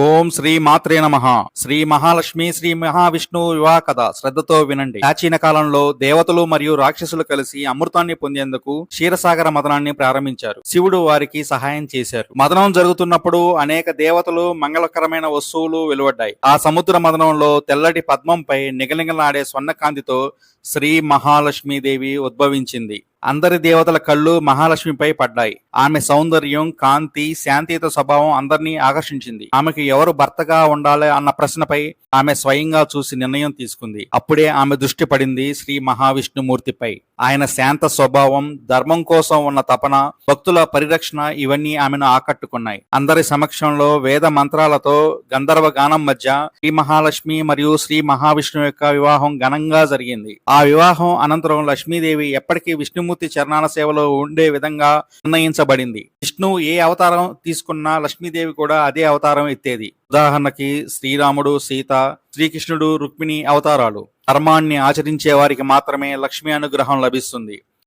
ఓం శ్రీ మాత్రే నమ. శ్రీ మహాలక్ష్మి శ్రీ మహావిష్ణు వివాహ కథ శ్రద్ధతో వినండి. ప్రాచీన కాలంలో దేవతలు మరియు రాక్షసులు కలిసి అమృతాన్ని పొందేందుకు క్షీరసాగర మదనాన్ని ప్రారంభించారు. శివుడు వారికి సహాయం చేశారు. మదనం జరుగుతున్నప్పుడు అనేక దేవతలు మంగళకరమైన వస్తువులు వెలువడ్డాయి. ఆ సముద్ర మదనంలో తెల్లటి పద్మంపై నిగనిగలాడే స్వర్ణకాంతితో శ్రీ మహాలక్ష్మీదేవి ఉద్భవించింది. అందరి దేవతల కళ్ళు మహాలక్ష్మిపై పడ్డాయి. ఆమె సౌందర్యం కాంతి శాంతియుత స్వభావం అందరినీ ఆకర్షించింది. ఆమెకు ఎవరు భర్తగా ఉండాలి అన్న ప్రశ్నపై ఆమె స్వయంగా చూసి నిర్ణయం తీసుకుంది. అప్పుడే ఆమె దృష్టి పడింది శ్రీ మహావిష్ణుమూర్తిపై. ఆయన శాంత స్వభావం ధర్మం కోసం ఉన్న తపన భక్తుల పరిరక్షణ ఇవన్నీ ఆమెను ఆకట్టుకున్నాయి. అందరి సమక్షంలో వేద మంత్రాలతో గంధర్వ గానం మధ్య శ్రీ మహాలక్ష్మి మరియు శ్రీ మహావిష్ణువు యొక్క వివాహం ఘనంగా జరిగింది. ఆ వివాహం అనంతరం లక్ష్మీదేవి ఎప్పటికీ విష్ణుమూర్తి చరణాల సేవలో ఉండే విధంగా నిర్ణయించబడింది. విష్ణు ఏ అవతారం తీసుకున్నా లక్ష్మీదేవి కూడా అదే అవతారం ఎత్తేది. ఉదాహరణకి శ్రీరాముడు సీత శ్రీకృష్ణుడు రుక్మిణి అవతారాలు. ధర్మాన్ని ఆచరించే వారికి మాత్రమే లక్ష్మీ అనుగ్రహం లభిస్తుంది.